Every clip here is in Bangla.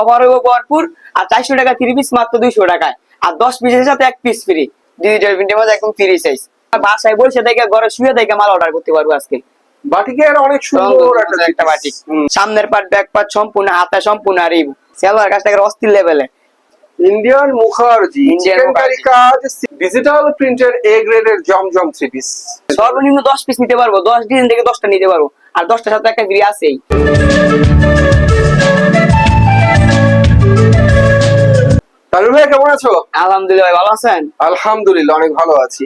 অফার হইব ভরপুর আর চারশো টাকা থ্রি পিস মাত্র দুইশো টাকায়। আর দশ পিসের সাথে এক পিস ফ্রি ডিজিটাল প্রিন্টের মধ্যে একদম ফ্রি সাইজ বাসায় বসে থেকে ঘরে শুয়ে থেকে মাল অর্ডার করতে পারব আজকে। বাটিকের অনেক সুন্দর একটা একটা সামনের পাট ব্যাক পাট সম্পূর্ণ হাতা সম্পূর্ণ আর এই সেলভার কাজটা অস্থির লেভেলে Indian Mukherjee Indian chicken curry Mukherjee. কাজ ডিজিটাল প্রিন্টের এ গ্রেডের জমজম থ্রি পিস সর্বনিম্ন দশ পিস নিতে পারব। দশ ডিজাইন থেকে দশটা নিতে পারব। আর দশটার সাথে একটা ফ্রি আছেই। তারুণ ভাই কেমন আছো? আলহামদুলিল্লাহ ভাই ভালো আছেন? আলহামদুলিল্লাহ অনেক ভালো আছি।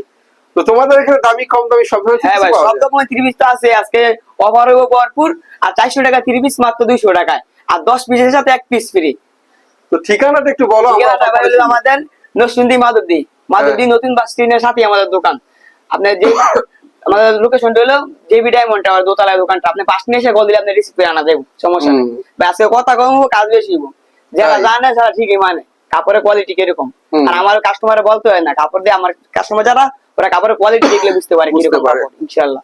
তো তোমাদের এখানে দামি কম দামি সব ধরনের হ্যাঁ ভাই সব রকমের থ্রি পিস তো আছে। আজকে অফার হইব ভরপুর আর চারশো টাকা থ্রি পিস মাত্র দুইশো টাকায়। আর দশ পিসের সাথে এক পিস ফ্রি তো ঠিকানাটা একটু বলো আমাদের নসুন্দি মাধবদি। মাধবদি হ্যাঁ। নতুন বাস স্ট্যান্ডের সাথে আমাদের দোকান। আপনার যে আমাদের লোকেশনটা হলো জেবি ডায়মন্ড টাওয়ার দোতলায় দোকানটা। আপনি এসে কল দিলে আপনি রিসিভ করে আনা যাব সমস্যা নেই। আজকে কথা কম কাজ বেশি যারা জানে তারা ঠিকই মানে। কাপড়ের কোয়ালিটি কীরকম? আর আমার কাস্টমারে বলতে হয় না কাপড় দিয়ে আমার কাস্টমার যারা ওরা কাপড়ের কোয়ালিটি দেখলে বুঝতে পারে কীরকম পারে। কাপড় ইনশাআল্লাহ।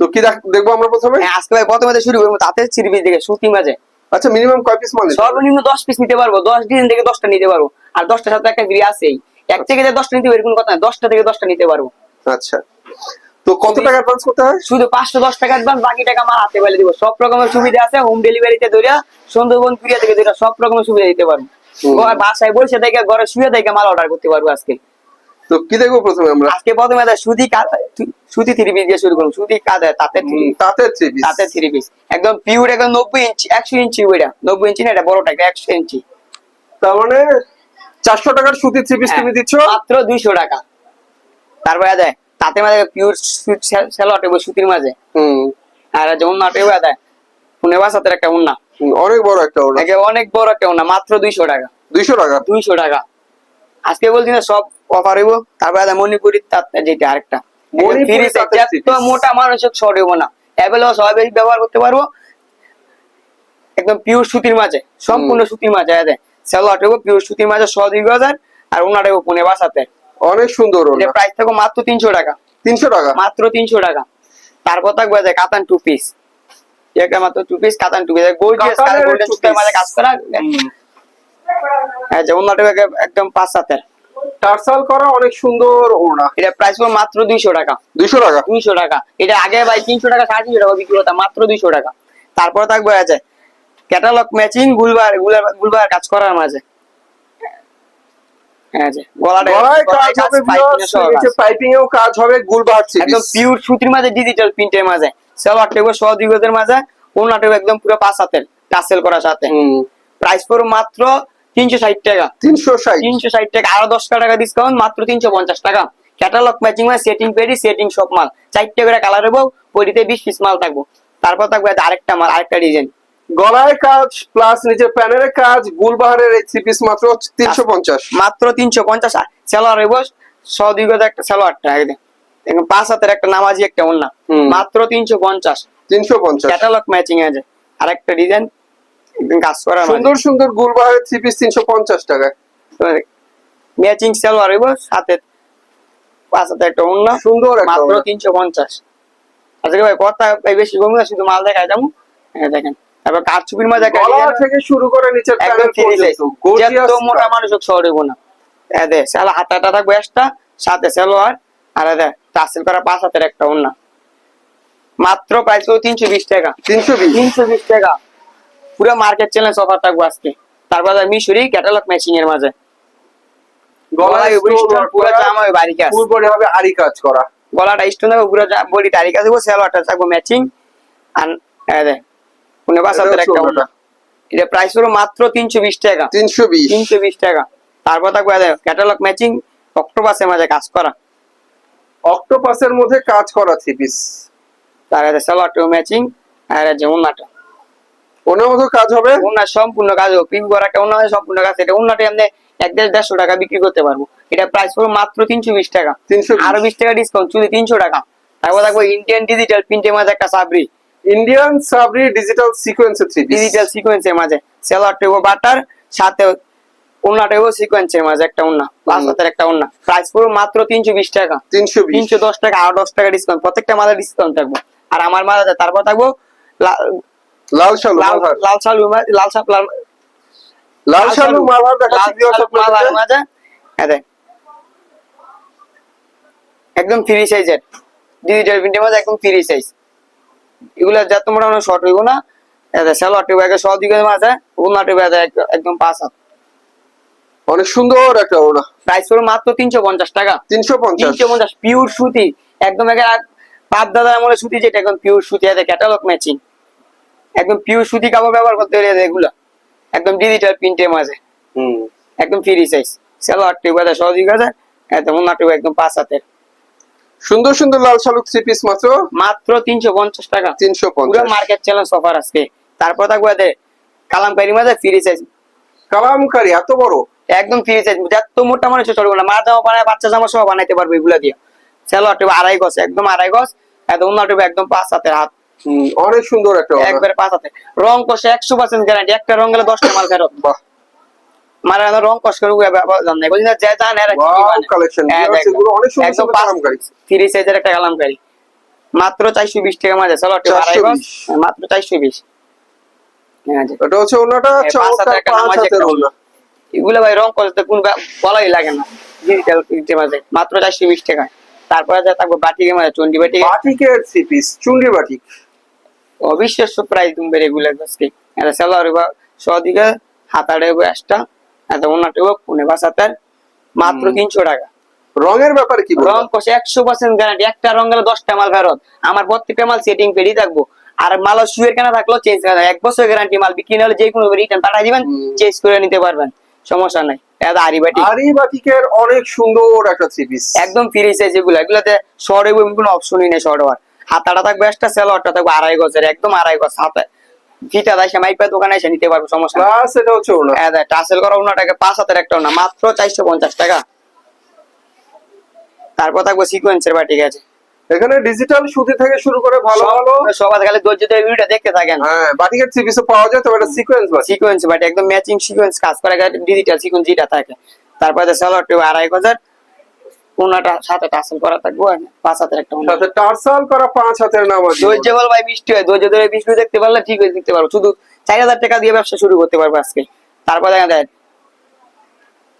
তো কি দেখব আমরা প্রথমে? হ্যাঁ আজকে ভাই প্রথমে শুরু করব তাতে সিরিজ থেকে সুতি মাঝে। আচ্ছা মিনিমাম কয় পিস মাল সর্বনিম্ন দশ পিস নিতে পারব ডিজাইন থেকে দশটা নিতে পারব। আর দশটার সাথে একটা ফ্রি আছেই। এক থেকে যে দশটা নিতে পারি কোনো কথা না দশটা থেকে দশটা নিতে পারব। আচ্ছা। তো কত টাকা অ্যাডভান্স করতে হয়? শুধু পাঁচশো দশ টাকা অ্যাডভান্স বাকি টাকা মাল হাতে দিব। সব রকমের সুবিধা আছে হোম ডেলিভারিতে ধরিয়া সুন্দরবন কুরিয়া থেকে ধরিয়া সব রকমের সুবিধা দিতে পারব। বাসায় বসে থেকে ঘরে শুয়ে থেকে মাল অর্ডার করতে পারব আজকে। তো কি দেখব প্রথমে আমরা? আজকে প্রথমে একটা সুতি সুতি থ্রি পিস দিয়ে শুরু সুতি তাতে তাঁতের থ্রি পিস তাতে থ্রি পিস একদম পিওর একদম নব্বই ইঞ্চি একশো ইঞ্চি ওইটা। নব্বই ইঞ্চি না এটা বড়টা এটা একশো ইঞ্চি তার মানে চারশো টাকার সুতি থ্রি পিস হ্যাঁ, তুমি দিচ্ছ? মাত্র দুইশো টাকা। তারপরে দেয় তাতে মাঝে পিওর স্যালোয়ার সুতির মাঝে। হুম। আর যেমন নাটে দেয় পুনে একটা উন্না। অনেক বড় একটা ওটা একে অনেক বড় একটা উন্না মাত্র দুইশো টাকা। দুইশো টাকা? দুইশো টাকা। আজকে বলছি না সব অফার হইব। তারপরে মণিপুরির তাঁত যেটা আরেকটা। মণিপুরি তাঁতের মোটা মানুষ শর্ট হইব না। সবাই ব্যবহার করতে পারব। একদম পিওর সুতির মাঝে সম্পূর্ণ সুতির মাঝে আছে স্যালোয়ার হইব পিওর সুতির মাঝে ছ দুই হাজার আর হইব পুনে বাসাতে। অনেক সুন্দর প্রাইস থাকবে মাত্র তিনশো টাকা। তিনশো টাকা? মাত্র তিনশো টাকা। তারপর থাকবে কাতান টু পিস একটা মাত্র টু পিস কাতান টু পিস গোল্ডিয়াস কাতানের গোল্ডেন সুতার মাঝে কাজ করা। হ্যাঁ যে অন্যটা একদম পাঁচ টার্সাল করা অনেক সুন্দর ওড়না। এটা প্রাইস পড়বে মাত্র দুইশো টাকা। দুইশো টাকা? দুইশো টাকা। এটা আগে ভাই তিনশো টাকা সাড়ে তিনশো টাকা বিক্রি হতো মাত্র দুইশো টাকা। তারপর থাকবে আছে ক্যাটালগ ম্যাচিং গুলবার গুলবার কাজ করার মাঝে। একদম পিওর সুতির মাঝে ডিজিটাল প্রিন্টের মাঝে। সেলোয়ার টেবো সহ দুই গজের মাঝে ওনাটা একদম পুরো পাঁচ হাতের টাসেল করার সাথে। প্রাইস পড়ো মাত্র তিনশো ষাট টাকা। তিনশো ষাট। তিনশো ষাট টাকা আরও দশ টাকা ডিসকাউন্ট মাত্র তিনশো পঞ্চাশ টাকা। ক্যাটালগ ম্যাচিং মানে সেটিং পেডি সেটিং সব মাল। চারটে করে কালার হব পরিতে বিশ পিস মাল থাকব। তারপর থাকবে আরেকটা মাল আরেকটা ডিজাইন গলায় কাজ প্লাস নিচে প্যানেলের কাজ গুলবাহারের এই পিস মাত্র তিনশো পঞ্চাশ। মাত্র তিনশো পঞ্চাশ সেলোয়ার হইব ছ দুই গজ একটা সেলোয়ারটা একদম পাঁচ হাতের একটা নামাজি একটা হুম। মাত্র তিনশো পঞ্চাশ। তিনশো পঞ্চাশ। ক্যাটালগ ম্যাচিং আছে। আরেকটা ডিজাইন কাজ করা সুন্দর সুন্দর গুলবাহারের থ্রি পিস তিনশো পঞ্চাশ টাকা ম্যাচিং সেলোয়ার হইব সাথে পাঁচ হাতে একটা সুন্দর মাত্র তিনশো পঞ্চাশ। আজকে ভাই কথা ভাই বেশি কমে না শুধু মাল দেখায় যাব। হ্যাঁ দেখেন তারপর কারচুপির মাঝে একটা থেকে শুরু করে নিচের একদম ফ্রি সাইজ মোটা মানুষ শহর না। এদে সালা হাতাটা থাকবে একটা সাথে সেলোয়ার আর এদে টাসেল করা পাঁচ হাতের একটা অন্য মাত্র প্রাইস তিনশো বিশ টাকা। তিনশো বিশ? তিনশো বিশ টাকা। পুরো মার্কেট চ্যালেঞ্জ অফার থাকব আজকে। তারপর মিশরি ক্যাটালগ ম্যাচিং এর মাঝে। গলায় উপরে পুরো জামা বাড়ি কাজ ফুল হবে আরি কাজ করা। গলাটা স্টোন থাকবে পুরো বডি সেলোয়ারটা থাকবে ম্যাচিং আর এদে পুনে পাঁচ হাতের একটা হচ্ছে এটা প্রাইস হলো মাত্র তিনশো বিশ টাকা। তিনশো বিশ। তিনশো বিশ টাকা। তারপর থাকবে ক্যাটালগ ম্যাচিং অক্টোপাসের মাঝে কাজ করা। অক্টোপাসের মধ্যে কাজ করা থ্রি পিস তার সালোয়ারটা ম্যাচিং আর যে উন্নাটা। ওনার মতো কাজ হবে? উন্নার সম্পূর্ণ কাজ হোক পিং করা একটা উন্না সম্পূর্ণ কাজ। এটা উন্নাটা আপনি এক দেড় দেড়শো টাকা বিক্রি করতে পারব। এটা প্রাইস পড়বে মাত্র তিনশো বিশ টাকা। তিনশো আরও বিশ টাকা ডিসকাউন্ট চুলি তিনশো টাকা। তারপর থাকবে ইন্ডিয়ান ডিজিটাল প্রিন্টের মাঝে একটা সাবরি। ইন্ডিয়ান সাবরি ডিজিটাল সিকোয়েন্সের থ্রি পিস ডিজিটাল সিকোয়েন্সের মাঝে। সেলার টেবো বাটার সাথে টেবো সিকোয়েন্সের মাঝে একটা উন্না পাঁচ হাতের একটা উন্না। প্রাইস পড়বে মাত্র তিনশো বিশ টাকা। তিনশো তিনশো দশ টাকা আরও দশ টাকা ডিসকাউন্ট প্রত্যেকটা মালে ডিসকাউন্ট থাকব। আর আমার মালে তারপর থাকব লাল শালু লাল। লাল শালু লাল। মাঝে। দেখ। একদম ফ্রি সাইজের ডিজিটাল প্রিন্টের মধ্যে একদম ফ্রি সাইজ এগুলা শর্ট হইব না। দিকে মাঝে একদম পাঁচ হাত। অনেক সুন্দর একটা ওড়না। প্রাইস পড়বে মাত্র তিনশো পঞ্চাশ টাকা। তিনশো পঞ্চাশ। তিনশো পঞ্চাশ পিওর সুতি। একদম একে পাপ দাদা আমলে সুতি যেটা একদম পিওর সুতি। আছে ক্যাটালগ ম্যাচিং একদম পিওর সুতি কাপড় ব্যবহার করতে হলে এগুলো। একদম ডিজিটাল প্রিন্টের মাঝে। হুম। একদম ফ্রি সাইজ সালোয়ার টিউব আছে সহযোগী আছে। একদম উন্না টিউব একদম পাঁচ হাতের। সুন্দর সুন্দর লাল শালুক থ্রি পিস মাত্র? মাত্র তিনশো পঞ্চাশ টাকা। তিনশো পুরো পঞ্চাশ মার্কেট চ্যালেঞ্জ অফার আজকে। তারপর থাকবে কালামকারি মাঝে ফ্রি সাইজ কালামকারি এত বড়? একদম ফ্রি সাইজ যত মোটা মানুষ চলবে না। মা জামা বানায় বাচ্চা জামা সব বানাইতে পারবে এগুলা দিয়ে। সালোয়ার টিউব আড়াই গজ একদম আড়াই গজ একদম উন্না টিউব একদম পাঁচ হাতের হাত। অনেক সুন্দর একটা একবারে পাঁচ হাতে রং কষে একশো পার্সেন্ট গ্যারান্টি একটা রং গেলে দশটা মাল ফেরত। বাহ। মানে রং কষ করে জান নাই বলছি না। যে জান এরা কি Wow, collection. হ্যাঁ, অনেক সুন্দর একদম সুন্দর পাঁচ- কালামকারী। থ্রি সাইজের একটা কালামকারি। মাত্র চারশো বিশ টাকা মাঝে চলো একটু আড়াই গজ। 420 হ্যাঁ, মাত্র হ্যাঁ এটা হচ্ছে হ্যাঁ, পাঁচ চমৎকার হাতের একটা এগুলো ভাই রং করতে কোন বলাই লাগে না। ডিজিটাল প্রিন্টের মাঝে। মাত্র চারশো বিশ টাকা। তারপরে যা থাকব বাটিকের মাঝে চন্ডি বাটি বাটিকের থ্রি পিস চুন্ডি বাটিক অবিশ্বাস্য প্রাইস তুমি রেগুলার আজকে। এটা সেলার সদিকে হাতাড়ে এক্সট্রা এটা ওনাটে পুনে বাসাতার মাত্র। তিনশো টাকা। রঙের ব্যাপারে কি রং কষে একশো পার্সেন্ট গ্যারান্টি একটা রং গেলে দশটা মাল ফেরত। আমার প্রত্যেকটা মাল সেটিং পেডি থাকব। আর মাল শুয়ের কেনা থাকল চেঞ্জ করা এক বছর গ্যারান্টি মাল বিক্রি না হলে যে কোনো রিটার্ন পাঠিয়ে দিবেন চেঞ্জ করে নিতে পারবেন। সমস্যা নাই। এটা আরিবাটি আরি বাটিকের অনেক সুন্দর একটা থ্রি পিস একদম ফ্রি সাইজ এগুলো। এগুলোতে শর্ট এবং কোনো অপশনই নেই শর্ট হওয়ার হাতাটা থাকবে একটা সেলোয়ারটা থাকবে আড়াই গজের একদম আড়াই গজ হাতে। ফিটা দেয় সে মাইপা দোকানে এসে নিতে পারবে সমস্যা প্লাস এটা হচ্ছে ওড়না। টাসেল করা ওনাটাকে পাঁচ হাতের একটা না মাত্র চারশো পঞ্চাশ টাকা। তারপর থাকব সিকোয়েন্সের বাটি গেছে এখানে ডিজিটাল সুতি থেকে শুরু করে ভালো ভালো সবাই খালি ধৈর্য ধরে ভিডিওটা দেখতে থাকেন। হ্যাঁ বাটিকের থ্রি পিসও পাওয়া যায় তবে এটা সিকোয়েন্স বাটি। সিকোয়েন্স বাটি একদম ম্যাচিং সিকোয়েন্স কাজ করে ডিজিটাল সিকোয়েন্স যেটা থাকে। তারপরে সালোয়ার টিউব আড়াই হাজার। ওনাটা সাথে টাসেল করা থাকব পাঁচ হাতের একটা। সাথে টার্সাল করা পাঁচ হাতের নাম আছে। ধৈর্য বল ভাই বৃষ্টি হয়। ধৈর্য ধরে বৃষ্টি দেখতে পারলে ঠিক হয়ে দেখতে পারব। শুধু চার হাজার টাকা দিয়ে ব্যবসা শুরু করতে পারব আজকে। তারপর দেখা যায়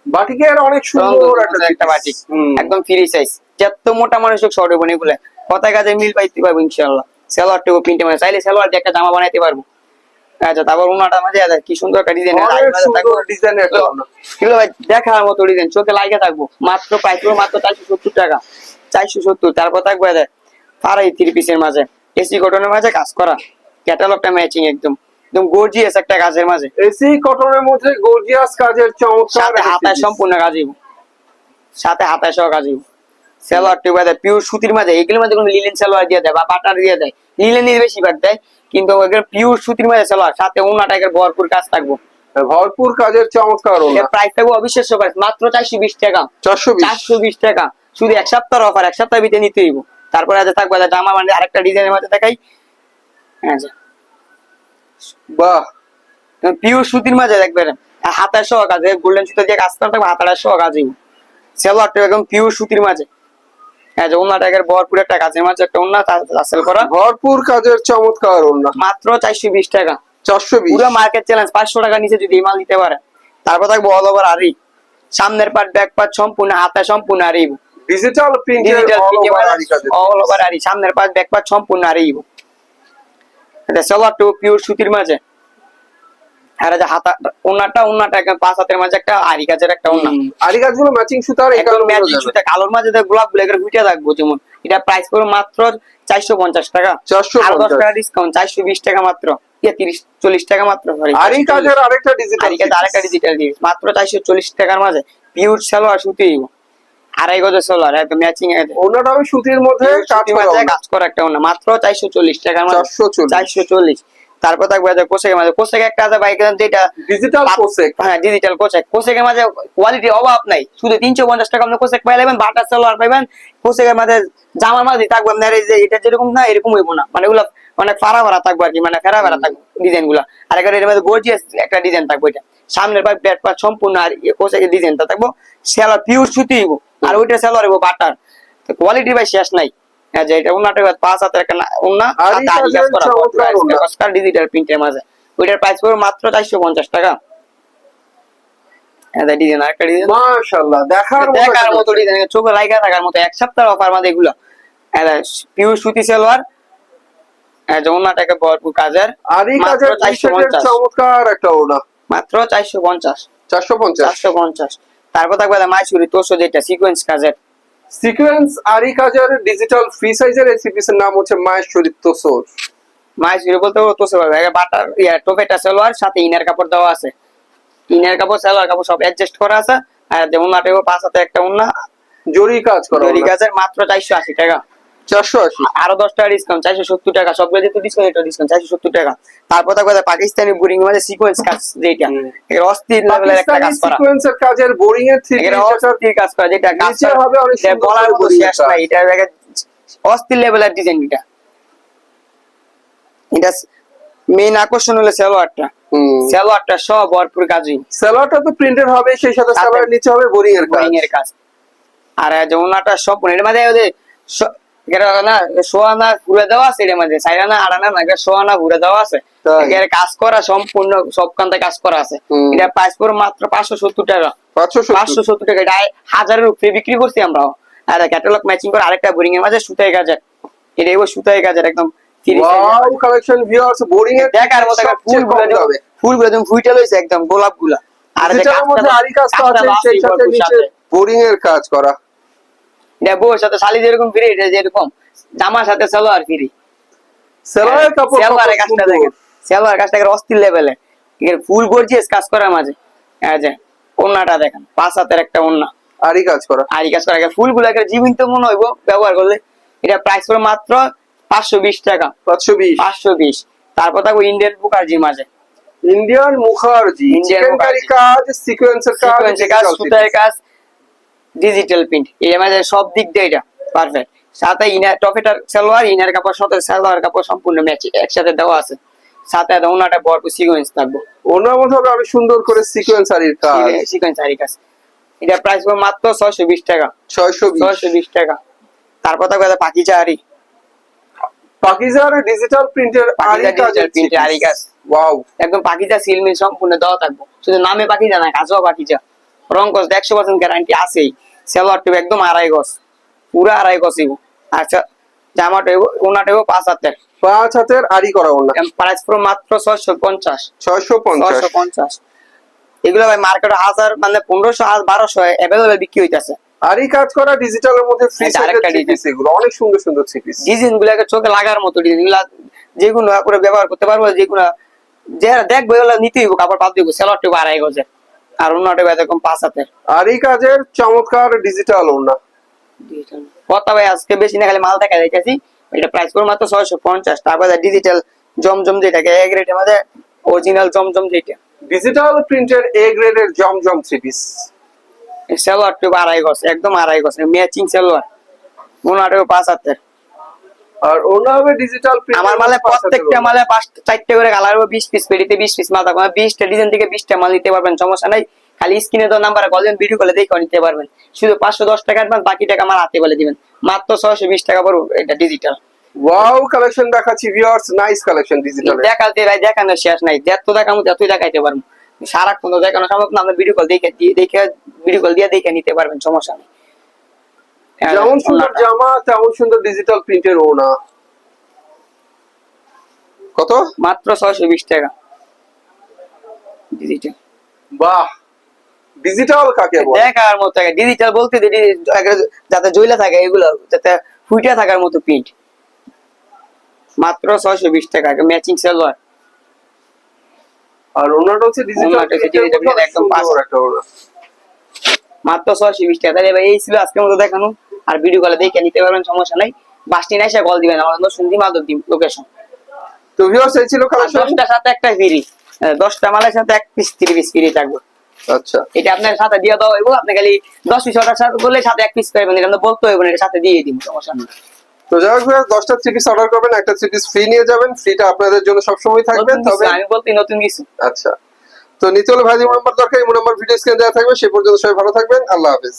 বাটিকের অনেক সুন্দর একটা একটা বাটি একদম ফ্রি সাইজ যত মোটা মানুষ হোক শর্ট হব এগুলো। কথায় কাজে মিল পাইতে পারব ইনশাল্লাহ সালোয়ার টেবো প্রিন্টে মানে চাইলে সালোয়ার দিয়ে একটা জামা বানাইতে পারব। আচ্ছা তারপর উনাটা মাঝে আছে কি সুন্দর একটা ডিজাইন। এগুলো ভাই দেখার মতো ডিজাইন চোখে লাগে থাকব। মাত্র প্রাইস মাত্র চারশো সত্তর টাকা। চারশো সত্তর তারপর থাকবে এদের। পাড়াই থ্রি পিসের মাঝে। এসি কটনের মাঝে কাজ করা। ক্যাটালগটা ম্যাচিং একদম। একদম গর্জিয়াস একটা কাজের মাঝে। এসি কটনের মধ্যে গর্জিয়াস কাজের চমৎকার সাথে হাতায় সম্পূর্ণ সাথে হাতায় সহ কাজিব সালোয়ার টিউব দেয় পিওর সুতির মাঝে এগুলোর মধ্যে কোনো লিলেন সালোয়ার দিয়ে দেয় বা বাটার দিয়ে দেয়। বেশিরভাগ দেয় কিন্তু এগুলো পিওর সুতির মাঝে সালোয়ার সাথে ভরপুর কাজ থাকব। ভরপুর কাজের চমৎকার এর প্রাইস থাকব অবিশ্বাস্য প্রাইস মাত্র চারশো বিশ টাকা। চারশো চারশো বিশ টাকা। শুধু এক সপ্তাহ অফার এক সপ্তাহের ভিতরে নিতে দিব তারপরে আছে থাকবে জামা মানে আরেকটা ডিজাইনের মধ্যে দেখাই। হ্যাঁ বাহ। পিওর সুতির মাঝে দেখবেন হাতায় সহ কাজ গোল্ডেন সুতো দিয়ে কাজ করা থাকবে হাতায় সহ কাজ সেলোয়ারটা একদম পিওর সুতির মাঝে হ্যাঁ যে ওনাটাকের ভরপুর একটা কাজের মাঝে একটা ওনা টাসেল করা। ভরপুর কাজের চমৎকার ওড়না মাত্র চারশো বিশ টাকা। চারশো বিশ। পুরো মার্কেট চ্যালেঞ্জ পাঁচশো টাকা নিচে যদি মাল নিতে পারে। তারপর থাকব অল ওভার আরি সামনের পাট ব্যাক পাট সম্পূর্ণ হাতায় সম্পূর্ণ আরি ডিজিটাল প্রিন্টের ডিজিটাল অল ওভার আরি কাজের অল ওভার আরি সামনের ব্যাক সম্পূর্ণ আরি এটা সালোয়ার টু পিওর সুতির মাঝে। আর যে হাতা ওনাটা ওনাটা একদম পাঁচ হাতের মাঝে একটা আরি কাজের একটা ওনা আরি কাজগুলো ম্যাচিং সুতার একদম ম্যাচিং সুতা কালোর মাঝে গোলাপগুলো থাকব যেমন। এটা প্রাইস মাত্র চারশো পঞ্চাশ টাকা। চারশো আর টাকা ডিসকাউন্ট চারশো বিশ টাকা মাত্র। ইয়ে তিরিশ চল্লিশ টাকা মাত্র সরি আরি কাজের আরেকটা ডিজিটাল আরি কাজ আরেকটা ডিজিটাল মাত্র চারশো চল্লিশ টাকার মাঝে পিওর সালোয়ার সুতি। আড়াই একদম ম্যাচিং ওনাটা আমি সুতির মধ্যে কাজ করা একটা ওনা মাত্র চারশো চল্লিশ টাকার চারশো চারশো চল্লিশ। তারপর থাকবে যে মাঝে। কোশেক একটা আছে বাইক যেটা ডিজিটাল পোসেক হ্যাঁ ডিজিটাল কোশেক কোশেকের মাঝে কোয়ালিটি অভাব নাই। শুধু তিনশো পঞ্চাশ টাকা আপনি কোশেক পাই যাবেন বাটার সালোয়ার পাইবেন। কোশেকের মাঝে জামার মাঝে থাকবে আপনার এই যে এটা যেরকম না এরকম হইব না। মানে মানে ফাড়া ফাড়া থাকবে আর কি মানে ফেরা ফেরা থাকবে ডিজাইনগুলা। আর এখানে এর মধ্যে গর্জিয়াস একটা ডিজাইন থাকবে ওইটা সামনের পাইপ ব্যাট পাট সম্পূর্ণ আর কোশেকের ডিজাইনটা থাকব। সেলার পিওর সুতি হইব আর ওইটা সেলার হইব বাটার। কোয়ালিটি ভাই শেষ নাই। হ্যাঁ যে এটা উন্নাটা পাঁচ হাতের একটা উন্না ডিজিটাল প্রিন্টের মাঝে। ওইটার প্রাইস পড়বে মাত্র চারশো পঞ্চাশ টাকা। ডিজাইন আরেকটা ডিজাইন মাশাআল্লাহ দেখার দেখার মতো ডিজাইন চোখে লাইগা থাকার মতো এক সপ্তাহ অফার মাঝে এগুলো। পিওর সুতি সালোয়ার যমুনাটাকে ভরপুর কাজের আর এই মাত্র কাজের চারশো পঞ্চাশ। চমৎকার একটা ওড়না। মাত্র চারশো পঞ্চাশ। চারশো পঞ্চাশ। চারশো পঞ্চাশ। তারপর থাকবে মাইসুরি তোষো যেটা সিকোয়েন্স কাজের। সিকোয়েন্স আরি কাজের ডিজিটাল ফ্রি সাইজের এই পিসের নাম হচ্ছে শরীর মাইসুরি বলতে তোষো পারবে বাটার ইয়া টোপেটা সালোয়ার সাথে ইনার কাপড় দেওয়া আছে। ইনার কাপড় সালোয়ার কাপড় সব অ্যাডজাস্ট করা আছে। আর যেমন পাঁচ হাতে একটা উন্না জরি কাজ করা জরি কাজের মাত্র চারশো আশি টাকা। চারশো আশি। আরও দশ টাকা ডিসকাউন্ট চারশো সত্তর টাকা সবগুলো যেহেতু ডিসকাউন্ট এটা ডিসকাউন্ট চারশো সত্তর টাকা। তারপর থাকবে পাকিস্তানি বুরিং মানে সিকোয়েন্স কাজ যেটা অস্থির লেভেলের একটা কাজ করা। সিকোয়েন্সের কাজের বোরিং এর থ্রি অস্থির কাজ করা যেটা কাজ হবে অনেক বলার করে শেষ নাই এটা অস্থির লেভেলের ডিজাইন এটা। এটা মেইন আকর্ষণ হলো সালোয়ারটা। সালোয়ারটা সব ভরপুর কাজই সালোয়ারটা তো প্রিন্টেড হবে সেই সাথে সালোয়ার নিচে হবে বোরিং এর কাজ। এর আর যমুনাটা সব এর মধ্যে ওদের স- এটা না সোয়ানা ঘুরে দেওয়া আছে এর মধ্যে সাইরানা আড়ানা না এটা সোয়ানা ঘুরে দেওয়া আছে। এর কাজ করা সম্পূর্ণ সব কান্তে কাজ করা আছে। এটা প্রাইস পড়ে মাত্র পাঁচশো সত্তর টাকা। পাঁচশো পাঁচশো সত্তর টাকা। এটা হাজারের উপরে বিক্রি করছি আমরা। আর ক্যাটালগ ম্যাচিং করে আরেকটা বোরিং এর মাঝে সুতাই এটা এবার সুতাই একদম 30 ওয়াও কালেকশন ভিউয়ার্স বোরিং এর দেখার মতো ফুলগুলো হবে ফুলগুলো ফুইটা লইছে একদম গোলাপগুলা আর যে যেটার মধ্যে আরি কাজ আছে আছে সেই সাথে নিচে বোরিং এর কাজ করা। এটা সাথে শালি যেরকম ফ্রি এটা যেরকম। জামার সাথে সালোয়ার ফ্রি কাপড় সালোয়ারের কাজটা দেখেন। সালোয়ার কাজটা অস্থির লেভেলে ফুল গর্জিয়াস কাজ করার মাঝে। ওন্নাটা দেখেন পাঁচ হাতের একটা ওন্না। আরি কাজ করা। আর কাজ করা। গুলো জীবন্ত মনে হইব ব্যবহার করলে। এটা প্রাইস করে মাত্র পাঁচশো বিশ টাকা। পাঁচশো বিশ। পাঁচশো বিশ। তারপর থাকব ইন্ডিয়ান বুকারজি মাঝে। Indian Mukherjee Indian. কাজ সিকোয়েন্সের কাজ সুতার কাজ। ডিজিটাল প্রিন্ট এর মাঝে সব দিক দিয়ে এটা পারফেক্ট সাথে ইনার টপেটার সালোয়ার ইনার কাপড় সাথে সালোয়ার কাপড় সম্পূর্ণ ম্যাচ একসাথে দেওয়া আছে। সাথে ওনাটা ভরপুর সিকোয়েন্স থাকবে। ওনার মধ্যে হবে অনেক সুন্দর করে সিকোয়েন্স আরির কাজ। সিকোয়েন্স আর কাজ। এটা প্রাইস পড়বে মাত্র ছয়শো বিশ টাকা। ছয়শো বিশ। ছয়শো বিশ টাকা। তারপর থাকবে পাকিজা আরি। পাকিজার ডিজিটাল প্রিন্টের আরি পাকিজা print এর আরি কাজ। ওয়াও একদম পাকিজা সিলমিল সম্পূর্ণ দেওয়া থাকব। শুধু নামে পাকিজা না কাজও পাকিজা। রং কস একশো পার্সেন্ট গ্যারান্টি আছেই। সেলোয়ার টিপ একদম আড়াই গজ পুরা আড়াই আচ্ছা জামাটা ওনাটা পাঁচ হাতের। পাঁচ হাতের আরি করা ওনা প্রাইস পুরো মাত্র ছয়শো পঞ্চাশ। ছয়শো পঞ্চাশ। এগুলো ভাই মার্কেটে হাজার মানে পনেরোশো বারোশো অ্যাভেলেবেল বিক্রি হইতেছে। কাজ করা ডিজিটালের মধ্যে ফ্রি সাইজের পিস এগুলো অনেক সুন্দর সুন্দর থ্রি পিস ডিজাইন গুলাকে চোখে লাগার মতো ডিজাইন যেগুলো করে ব্যবহার করতে পারব যেগুলো যারা দেখব এগুলো নিতে হইব কাপড় পাত দিব সেলর টিপ আড়াই গজে আর অন্যটা এরকম পাঁচ হাতের আরি কাজের চমৎকার ডিজিটাল ওনা কথা ভাই আজকে বেশি না খালি মাল দেখা যাইতেছি। এটা প্রাইস করে মাত্র ছয়শো পঞ্চাশ। তারপরে ডিজিটাল জমজম যেটাকে এক রেটের মধ্যে অরিজিনাল জমজম যেটা। ডিজিটাল প্রিন্টের এ গ্রেডের জমজম থ্রি পিস সেলোয়ার টিপ আড়াই গজ একদম আড়াই গজ। ম্যাচিং সেলোয়ার ওনাটাও পাঁচ হাতের। আর ওনা হবে ডিজিটাল প্রিন্ট আমার মালে প্রত্যেকটা মালে পাঁচ চারটে করে কালার হবে বিশ পিস পেটিতে বিশ পিস মাল থাকবে। বিশটা ডিজাইন থেকে বিশটা মাল নিতে পারবেন সমস্যা নাই। খালি স্ক্রিনে তো নাম্বার ভিডিও কলে দেখে নিতে পারবেন। শুধু পাঁচশো দশ টাকা অ্যাডভান্স বাকি টাকা আমার হাতে বলে দিবেন। মাত্র ছয়শো বিশ টাকা পড়বে এটা ডিজিটাল ওয়াও কালেকশন দেখাচ্ছি ভিউয়ার্স নাইস কালেকশন ডিজিটাল দেখাতে ভাই দেখানোর শেষ নাই। যত দেখামো যতই দেখাইতে পারব। সারাক্ষণ দেখানো সম্ভব না আপনার ভিডিও কল দেখে দিয়ে- দেখে ভিডিও কল দিয়ে দেখে নিতে পারবেন সমস্যা নেই। যেমন সুন্দর। জামা তেমন সুন্দর ডিজিটাল প্রিন্টের ওনা কত? মাত্র ছয়শো বিশ টাকা। ডিজিটাল বাহ! ডিজিটাল কাকে বলে? দেখার মতো ডিজিটাল বলতে যাতে জইলা থাকে এগুলো যাতে ফুইটা থাকার মতো প্রিন্ট মাত্র ছয়শো বিশ টাকা ম্যাচিং সালোয়ার আর ওনাটা হচ্ছে ডিজিটাল একদম মাত্র ছয়শো বিশ টাকা। তাহলে ভাই এই ছিল আজকের মতো দেখানো। আর ভিডিও কলে দেখে নিতে পারবেন সমস্যা নাই। বাসটি নাই সে কল দিবেন আমার নরসিংদী মাধব লোকেশন তো ভিউয়ার্স এই ছিল কালেকশন দশটার সাথে একটা ফ্রি দশটা মালের সাথে এক পিস থ্রি পিস ফ্রি থাকবে। আচ্ছা। এটা আপনার সাথে দিয়ে দেওয়া হইব আপনি খালি দশ পিস অর্ডার সাথে করলে সাথে এক পিস পাইবেন এটা আপনি বলতে হইব না এটা সাথে দিয়ে দিন সমস্যা নেই। তো যাই হোক দশটা থ্রি পিস অর্ডার করবেন একটা থ্রি পিস ফ্রি নিয়ে যাবেন ফ্রিটা আপনাদের জন্য সবসময় থাকবে তবে আমি বলতে নতুন কিছু। আচ্ছা। তো নিতে হলে ভাই নাম্বার দরকার এই নাম্বার ভিডিও স্ক্রিনে দেওয়া থাকবে সে পর্যন্ত সবাই ভালো থাকবেন আল্লাহ হাফেজ।